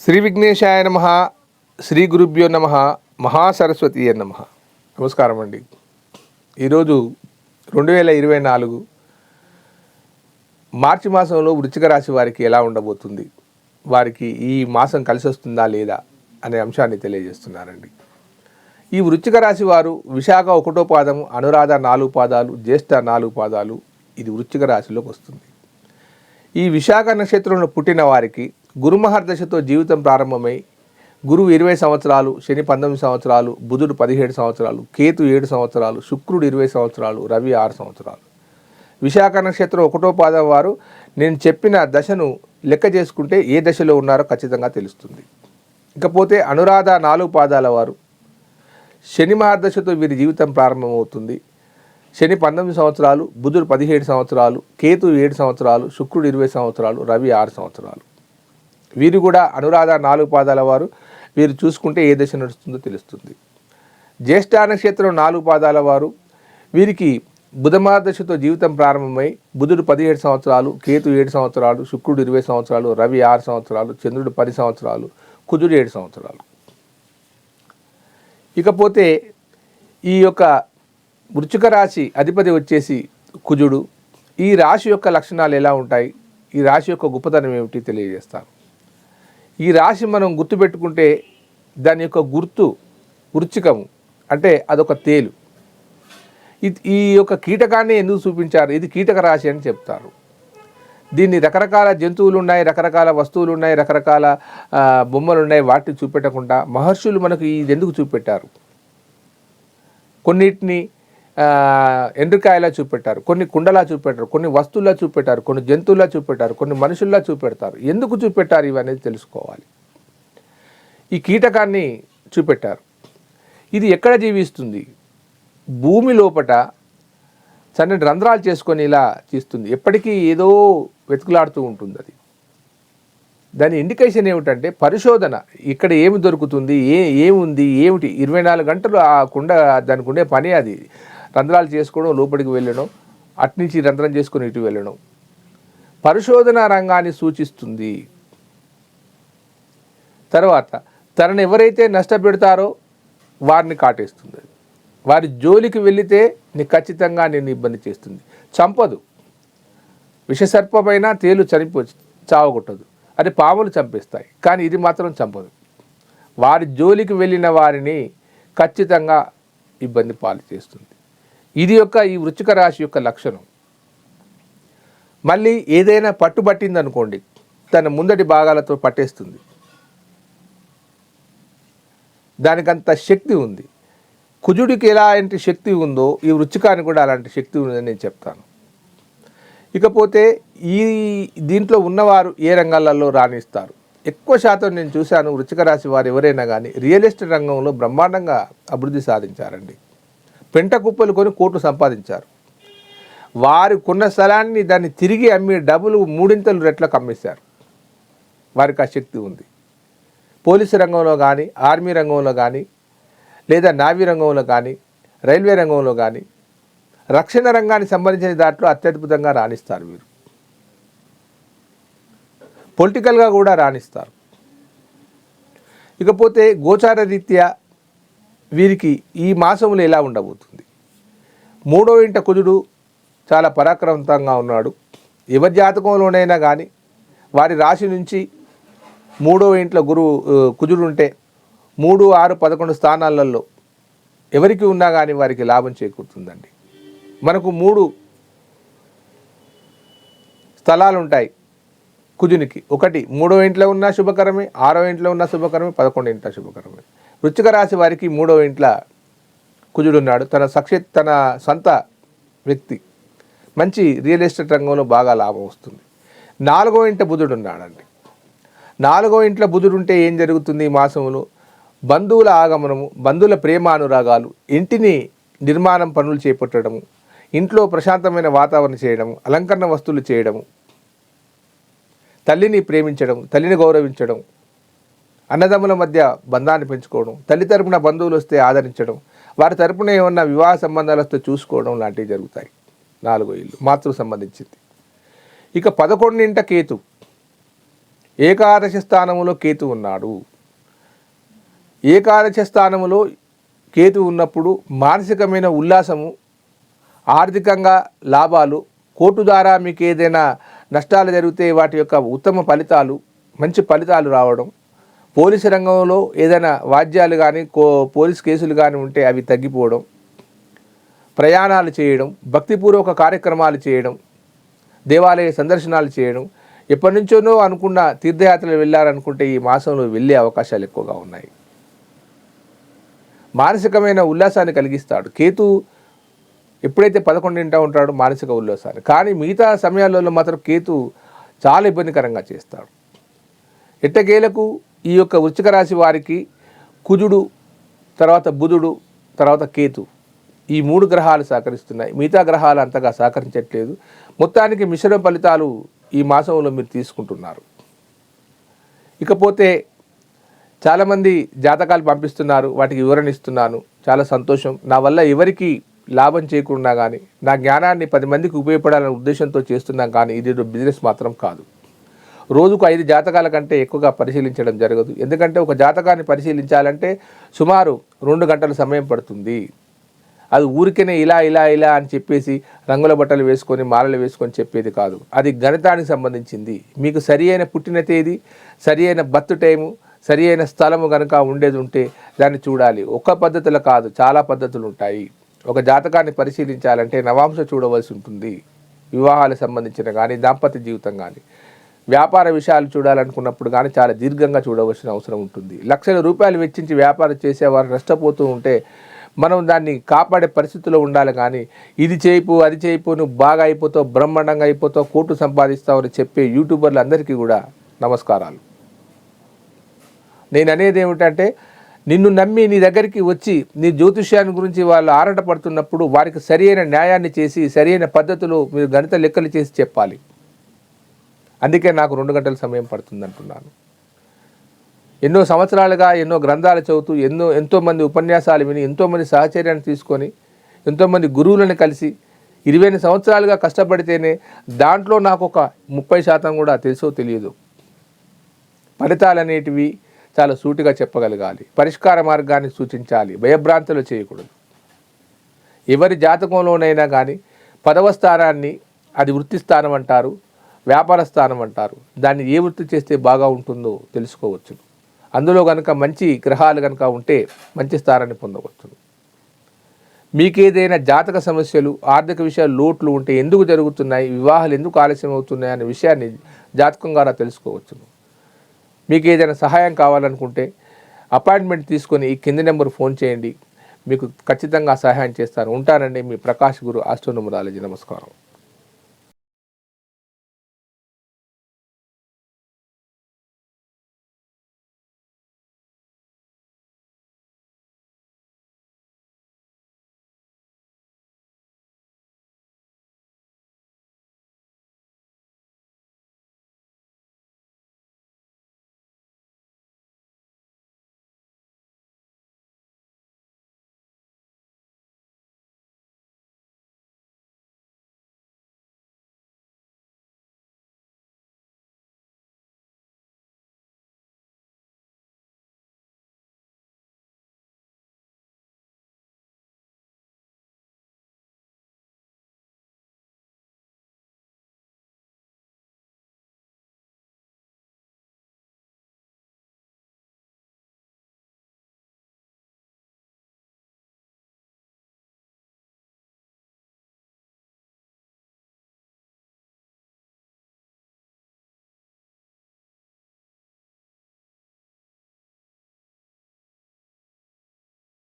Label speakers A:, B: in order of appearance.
A: శ్రీ విఘ్నేశాయ నమ శ్రీ గురుభ్యో నమ మహాసరస్వతి నమ. నమస్కారం అండి. ఈరోజు రెండు వేల ఇరవై నాలుగు మార్చి మాసంలో వృచ్చిక రాశి వారికి ఎలా ఉండబోతుంది? వారికి ఈ మాసం కలిసి వస్తుందా లేదా అనే అంశాన్ని తెలియజేస్తున్నారండి. ఈ వృచ్చిక రాశి వారు విశాఖ ఒకటో పాదము అనురాధ నాలుగు పాదాలు జ్యేష్ఠ నాలుగు పాదాలు ఇది వృచ్చిక రాశిలోకి వస్తుంది. ఈ విశాఖ నక్షత్రంలో పుట్టిన వారికి గురుమహర్దశతో జీవితం ప్రారంభమై గురువు ఇరవై సంవత్సరాలు శని పంతొమ్మిది సంవత్సరాలు బుధుడు పదిహేడు సంవత్సరాలు కేతు ఏడు సంవత్సరాలు శుక్రుడు ఇరవై సంవత్సరాలు రవి ఆరు సంవత్సరాలు. విశాఖ నక్షత్రం ఒకటో పాదం వారు నేను చెప్పిన దశను లెక్క చేసుకుంటే ఏ దశలో ఉన్నారో ఖచ్చితంగా తెలుస్తుంది. ఇకపోతే అనురాధ నాలుగు పాదాల వారు. శని మహర్దశతో వీరి జీవితం ప్రారంభమవుతుంది. శని పంతొమ్మిది సంవత్సరాలు బుధుడు పదిహేడు సంవత్సరాలు కేతు ఏడు సంవత్సరాలు శుక్రుడు ఇరవై సంవత్సరాలు రవి ఆరు సంవత్సరాలు. వీరు కూడా అనురాధ నాలుగు పాదాల వారు. వీరు చూసుకుంటే ఏ దశ నడుస్తుందో తెలుస్తుంది. జ్యేష్ఠ నక్షత్రం నాలుగు పాదాల వారు. వీరికి బుధమార్దశతో జీవితం ప్రారంభమై బుధుడు పదిహేడు సంవత్సరాలు కేతు ఏడు సంవత్సరాలు శుక్రుడు ఇరవై సంవత్సరాలు రవి ఆరు సంవత్సరాలు చంద్రుడు పది సంవత్సరాలు కుజుడు ఏడు సంవత్సరాలు. ఇకపోతే ఈ యొక్క వృశ్చిక రాశి అధిపతి వచ్చేసి కుజుడు. ఈ రాశి యొక్క లక్షణాలు ఎలా ఉంటాయి? ఈ రాశి యొక్క గొప్పతనం ఏమిటి తెలియజేస్తాను. ఈ రాశి మనం గుర్తుపెట్టుకుంటే దాని యొక్క గుర్తు వృచ్చికము అంటే అదొక తేలు. ఇది ఈ యొక్క కీటకాన్ని ఎందుకు చూపించారు? ఇది కీటక రాశి అని చెప్తారు. దీన్ని రకరకాల జంతువులు ఉన్నాయి రకరకాల వస్తువులు ఉన్నాయి రకరకాల బొమ్మలు ఉన్నాయి వాటిని చూపెట్టకుండా మహర్షులు మనకు ఇది ఎందుకు చూపెట్టారు? కొన్నిటిని ఎండ్రికాయలా చూపెట్టారు. కొన్ని కుండలా చూపెట్టారు. కొన్ని వస్తువులా చూపెట్టారు. కొన్ని జంతువులా చూపెట్టారు. కొన్ని మనుషుల్లా చూపెడతారు. ఎందుకు చూపెట్టారు ఇవనేది తెలుసుకోవాలి. ఈ కీటకాన్ని చూపెట్టారు. ఇది ఎక్కడ జీవిస్తుంది? భూమి లోపట సన్నటి రంధ్రాలు చేసుకొని ఇలా తీస్తుంది ఎప్పటికీ ఏదో వెతుకులాడుతూ ఉంటుంది అది. దాని ఇండికేషన్ ఏమిటంటే పరిశోధన. ఇక్కడ ఏమి దొరుకుతుంది? ఏ ఏముంది? ఏమిటి? ఇరవై నాలుగు గంటలు ఆ కుండ దానికి ఉండే పని అది. రంధ్రాలు చేసుకోవడం లోపలికి వెళ్ళడం అట్నుంచి రంధ్రం చేసుకొని ఇటు వెళ్ళడం. పరిశోధన రంగాన్ని సూచిస్తుంది. తర్వాత తనను ఎవరైతే నష్టపెడతారో వారిని కాటేస్తుంది. వారి జోలికి వెళితే నీ ఖచ్చితంగా నేను ఇబ్బంది చేస్తుంది. చంపదు. విషసర్పమైన తేలు చనిపో చావగొట్టదు. అది పాములు చంపేస్తాయి కానీ ఇది మాత్రం చంపదు. వారి జోలికి వెళ్ళిన వారిని ఖచ్చితంగా ఇబ్బంది పాలు చేస్తుంది. ఇది యొక్క ఈ వృచ్చిక రాశి యొక్క లక్షణం. మళ్ళీ ఏదైనా పట్టుబట్టింది అనుకోండి తన ముందటి భాగాలతో పట్టేస్తుంది. దానికంత శక్తి ఉంది. కుజుడికి ఎలాంటి శక్తి ఉందో ఈ వృచ్చికానికి కూడా అలాంటి శక్తి ఉందని నేను చెప్తాను. ఇకపోతే ఈ దీంట్లో ఉన్నవారు ఏ రంగాలలో రాణిస్తారు? ఎక్కువ శాతం నేను చూశాను వృచ్చిక రాశి వారు ఎవరైనా కానీ రియల్ ఎస్టేట్ రంగంలో బ్రహ్మాండంగా అభివృద్ధి సాధించారండి. పెంట కుప్పలు కొని కోట్లు సంపాదించారు. వారు కొన్న స్థలాన్ని దాన్ని తిరిగి అమ్మి డబ్బులు మూడింతలు రెట్లకు అమ్మేశారు. వారికి ఆ శక్తి ఉంది. పోలీసు రంగంలో కానీ ఆర్మీ రంగంలో కానీ లేదా నావీ రంగంలో కానీ రైల్వే రంగంలో కానీ రక్షణ రంగానికి సంబంధించిన దాంట్లో అత్యద్భుతంగా రాణిస్తారు వీరు. పొలిటికల్గా కూడా రాణిస్తారు. ఇకపోతే గోచార రీత్యా వీరికి ఈ మాసంలో ఎలా ఉండబోతుంది? మూడో ఇంట కుజుడు చాలా పరాక్రమవంతంగా ఉన్నాడు. ఎవరి జాతకంలోనైనా కానీ వారి రాశి నుంచి మూడో ఇంట్లో గురువు కుజుడు ఉంటే మూడు ఆరు పదకొండు స్థానాలలో ఎవరికి ఉన్నా కానీ వారికి లాభం చేకూరుతుందండి. మనకు మూడు స్థలాలు ఉంటాయి కుజునికి. ఒకటి మూడో ఇంట్లో ఉన్న శుభకరమే ఆరో ఇంట్లో ఉన్న శుభకరమే పదకొండు ఇంట్లో శుభకరమే. వృచ్చిక రాశి వారికి మూడో ఇంట్లో కుజుడు ఉన్నాడు. తన సక్ష తన సొంత వ్యక్తి. మంచి రియల్ ఎస్టేట్ రంగంలో బాగా లాభం వస్తుంది. నాలుగో ఇంట బుధుడు ఉన్నాడండి. నాలుగో ఇంట్లో బుధుడు ఉంటే ఏం జరుగుతుంది ఈ మాసంలో? బంధువుల ఆగమనము బంధువుల ప్రేమ అనురాగాలు ఇంటిని నిర్మాణం పనులు చేపట్టడము ఇంట్లో ప్రశాంతమైన వాతావరణం చేయడము అలంకరణ వస్తువులు చేయడము తల్లిని ప్రేమించడం తల్లిని గౌరవించడం అన్నదమ్ముల మధ్య బంధాన్ని పెంచుకోవడం తల్లి తరపున బంధువులు వస్తే ఆదరించడం వారి తరపున ఏమన్నా వివాహ సంబంధాలు వస్తే చూసుకోవడం లాంటివి జరుగుతాయి. నాలుగో ఇల్లు మాతృ సంబంధించింది. ఇక పదకొండింట కేతు. ఏకాదశి స్థానములో కేతు ఉన్నాడు. ఏకాదశి స్థానములో కేతు ఉన్నప్పుడు మానసికమైన ఉల్లాసము ఆర్థికంగా లాభాలు కోర్టు ద్వారా మీకు ఏదైనా నష్టాలు జరిగితే వాటి యొక్క ఉత్తమ ఫలితాలు మంచి ఫలితాలు రావడం పోలీసు రంగంలో ఏదైనా వాద్యాలు కానీ కో పోలీస్ కేసులు కానీ ఉంటే అవి తగ్గిపోవడం ప్రయాణాలు చేయడం భక్తిపూర్వక కార్యక్రమాలు చేయడం దేవాలయ సందర్శనాలు చేయడం ఎప్పటి నుంచోనో అనుకున్న తీర్థయాత్రలు వెళ్ళారనుకుంటే ఈ మాసంలో వెళ్ళే అవకాశాలు ఎక్కువగా ఉన్నాయి. మానసికమైన ఉల్లాసాన్ని కలిగిస్తాడు. కేతు ఎప్పుడైతే పదకొండింటా ఉంటాడో మానసిక ఉల్లాసాన్ని. కానీ మిగతా సమయాలలో మాత్రం కేతు చాలా ఇబ్బందికరంగా చేస్తాడు. ఎట్టకేలకు ఈ యొక్క వృశ్చిక రాశి వారికి కుజుడు తర్వాత బుధుడు తర్వాత కేతు. ఈ మూడు గ్రహాలు సహకరిస్తున్నాయి. మిగతా గ్రహాలు అంతగా సహకరించట్లేదు. మొత్తానికి మిశ్రమ ఫలితాలు ఈ మాసంలో మీరు తీసుకుంటున్నారు. ఇకపోతే చాలామంది జాతకాలు పంపిస్తున్నారు వాటికి వివరణ ఇస్తున్నాను. చాలా సంతోషం. నా వల్ల ఎవరికి లాభం చేయకుండా కానీ నా జ్ఞానాన్ని పది మందికి ఉపయోగపడాలనే ఉద్దేశంతో చేస్తున్నాం కానీ ఇది బిజినెస్ మాత్రం కాదు. రోజుకు ఐదు జాతకాల కంటే ఎక్కువగా పరిశీలించడం జరగదు. ఎందుకంటే ఒక జాతకాన్ని పరిశీలించాలంటే సుమారు రెండు గంటల సమయం పడుతుంది. అది ఊరికనే ఇలా ఇలా ఇలా అని చెప్పేసి రంగుల బట్టలు వేసుకొని మాలలు వేసుకొని చెప్పేది కాదు. అది గణితానికి సంబంధించింది. మీకు సరి అయిన పుట్టిన తేదీ సరి అయిన బర్త్ టైము సరి అయిన స్థలము కనుక ఉండేది ఉంటే దాన్ని చూడాలి. ఒక పద్ధతులు కాదు చాలా పద్ధతులు ఉంటాయి. ఒక జాతకాన్ని పరిశీలించాలంటే నవాంశ చూడవలసి ఉంటుంది. వివాహాలకు సంబంధించిన కానీ దాంపత్య జీవితం కానీ వ్యాపార విషయాలు చూడాలనుకున్నప్పుడు కానీ చాలా దీర్ఘంగా చూడవలసిన అవసరం ఉంటుంది. లక్షల రూపాయలు వెచ్చించి వ్యాపారం చేసేవారు నష్టపోతూ ఉంటే మనం దాన్ని కాపాడే పరిస్థితిలో ఉండాలి కానీ ఇది చేయిపు అది చేయిపో నువ్వు బాగా అయిపోతావు బ్రహ్మాండంగా అయిపోతావు కోర్టు సంపాదిస్తావు అని చెప్పే యూట్యూబర్లు అందరికీ కూడా నమస్కారాలు. నేను అనేది ఏమిటంటే నిన్ను నమ్మి నీ దగ్గరికి వచ్చి నీ జ్యోతిష్యాన్ని గురించి వాళ్ళు ఆరాటపడుతున్నప్పుడు వారికి సరియైన న్యాయాన్ని చేసి సరియైన పద్ధతిలో మీరు గణిత లెక్కలు చేసి చెప్పాలి. అందుకే నాకు రెండు గంటల సమయం పడుతుంది అంటున్నాను. ఎన్నో సంవత్సరాలుగా ఎన్నో గ్రంథాలు చదువుతూ ఎన్నో ఎంతోమంది ఉపన్యాసాలు విని ఎంతోమంది సహచర్యాన్ని తీసుకొని ఎంతోమంది గురువులను కలిసి ఇరవై సంవత్సరాలుగా కష్టపడితేనే దాంట్లో నాకు ఒక ముప్పై శాతం కూడా తెలుసో తెలియదు. ఫలితాలు అనేటివి చాలా సూటిగా చెప్పగలగాలి. పరిష్కార మార్గాన్ని సూచించాలి. భయభ్రాంతులు చేయకూడదు. ఎవరి జాతకంలోనైనా కానీ పదవ స్థానాన్ని అది వృత్తి స్థానం అంటారు. వ్యాపార స్థానం అంటారు. దాన్ని ఏ వృత్తి చేస్తే బాగా ఉంటుందో తెలుసుకోవచ్చు అందులో కనుక మంచి గ్రహాలు కనుక ఉంటే మంచి స్థానాన్ని పొందవచ్చు మీకేదైనా జాతక సమస్యలు ఆర్థిక విషయాలు లోట్లు ఉంటే ఎందుకు జరుగుతున్నాయి వివాహాలు ఎందుకు ఆలస్యం అవుతున్నాయి అనే విషయాన్ని జాతకం ద్వారా తెలుసుకోవచ్చు మీకు ఏదైనా సహాయం కావాలనుకుంటే అపాయింట్మెంట్ తీసుకొని ఈ కింది నెంబర్ ఫోన్ చేయండి. మీకు ఖచ్చితంగా సహాయం చేస్తాను. ఉంటానండి మీ ప్రకాష్ గురు ఆస్ట్రోనమరాలజీ. నమస్కారం.